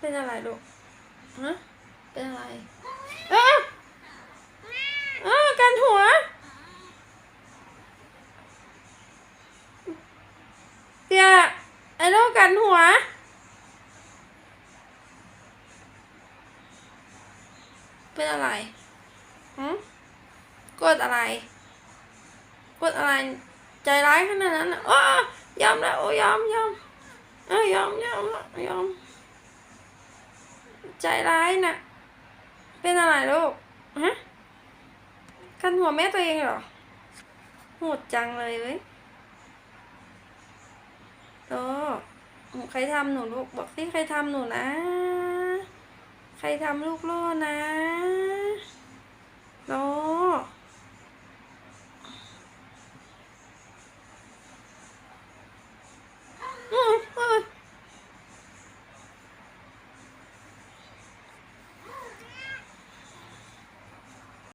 เป็นอะไรลูกฮะเป็นอะไรเอ้าเอ้ากันหัวเดี๋ยวไอ้ลูกกันหัวเป็นอะไรหืมกดอะไร กดอะไร ใจร้ายขนาดนั้นน่ะอ้อยอมแล้ว โอ้ยอมยอมเอ้ยยอมยอมยอม ใจร้ายน่ะ เป็นอะไรลูกฮะกันหัวแม่ตัวเองเหรอโหดจังเลยเว้ยโอ้ใครทำหนูลูกบอกสิใครทำหนูนะ ใครทำลูกโล่นะ